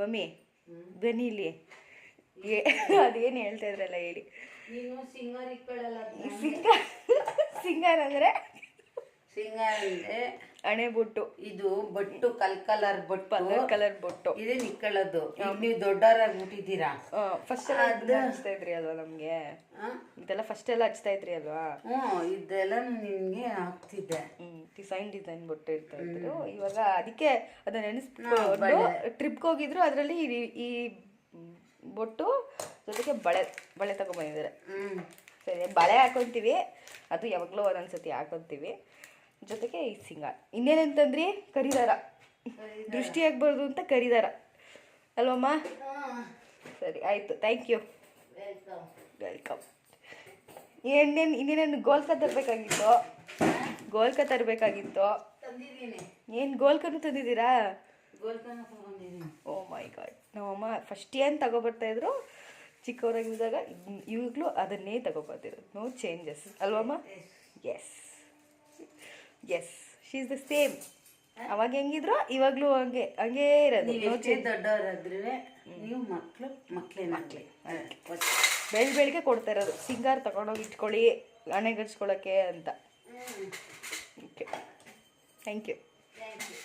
Mummy ಬನ್ನಿ ಇಲ್ಲಿ ಏ- ಅದೇನು ಹೇಳ್ತಾ ಇದ್ರಲ್ಲ ಹೇಳಿ. ಸಿಂಗರ್ ಸಿಂಗಾರ್ ಸಿಂಗರ್ ಅಂದರೆ? ಸಿಂಗಾರ್ ಅಂದ್ರೆ ಹಣೆ ಬೊಟ್ಟು. ಇದು ಬೊಟ್ಟು ಕಲ್ ಕಲರ್ ಬೊಟ್ಟು. ಕಲರ್ ಕಲರ್ ಬೊಟ್ಟು. ಇದೇ ನಿಕ್ಕಳದು ನೀವು ದೊಡ್ಡವರಾಗ್ಬಿಟ್ಟಿದ್ದೀರಾ ಫಸ್ಟ್ ಎಲ್ಲ ಹಚ್ತಾ ಇದ್ರಿ ಅಲ್ವಾ ನಮಗೆ? ಇದೆಲ್ಲ ಫಸ್ಟ್ ಎಲ್ಲ ಹಚ್ತಾ ಇದ್ರಿ ಅಲ್ವಾ? ಹ್ಞೂ ಇದೆಲ್ಲ ನಿಮಗೆ ಆಗ್ತಿದ್ದೆ ಡಿಸೈನ್ ಡಿಸೈನ್ ಬೊಟ್ಟು ಇರ್ತಾ ಇದ್ರು. ಇವಾಗ ಅದಕ್ಕೆ ಅದನ್ನ ನೆನೆಸ್ಕೊಂಡು ಟ್ರಿಪ್ಗೆ ಹೋಗಿದ್ರು ಅದರಲ್ಲಿ ಈ ಬೊಟ್ಟು ಜೊತೆಗೆ ಬಳೆ ಬಳೆ ತಗೊಂಡ್ಬಂದಿದ್ದಾರೆ ಸರಿ ಬಳೆ ಹಾಕೊಂತೀವಿ ಅದು ಯಾವಾಗಲೂ ಒಂದೊಂದ್ಸತಿ ಹಾಕೊಂತೀವಿ. ಜೊತೆಗೆ ಈ ಸಿಂಗಾರ ಇನ್ನೇನಂತಂದ್ರಿ? ಕರಿದಾರ. ದೃಷ್ಟಿ ಆಗ್ಬಾರ್ದು ಅಂತ ಕರಿದಾರ. ಅಲ್ವಮ್ಮ? ಸರಿ ಆಯಿತು. ಥ್ಯಾಂಕ್ ಯು ವೆಲ್ಕಮ್ ಇನ್ನೇನು ಇನ್ನೇನೇನು ಗೋಲ್ಕ ತರಬೇಕಾಗಿತ್ತು? ಗೋಲ್ಕ ತರಬೇಕಾಗಿತ್ತು? ಏನು ಗೋಲ್ಕನು ತಂದಿದ್ದೀರಾ? ಓ ಮೈ ಗಾಡ್. ನಮ್ಮಮ್ಮ ಫಸ್ಟ್ ಏನು ತಗೋಬರ್ತಾ ಇದ್ರು? ಚಿಕ್ಕವರಾಗಿದ್ದಾಗ ಇವಾಗಲೂ ಅದನ್ನೇ ತಗೊಬರ್ತಿರೋದು. No changes ಅಲ್ವಮ್ಮ yes yes she is the same ಅವಾಗ ಹೆಂಗಿದ್ರು? ಇವಾಗಲೂ ಹಂಗೆ ಹಂಗೇ ಇರೋದು. ದೊಡ್ಡವರಾದ್ರೂ ನೀವು ಮಕ್ಕಳು ಮಕ್ಕಳೇ ಮಕ್ಕಳೇ ಬೆಳ್ ಬೆಳಿಗ್ಗೆ ಕೊಡ್ತಾ ಇರೋದು. ಸಿಂಗಾರ್ ತಗೊಂಡೋಗಿ ಇಟ್ಕೊಳ್ಳಿ ಹಣೆಗಚ್ಕೊಳ್ಳೋಕ್ಕೆ ಅಂತ. Okay thank you thank you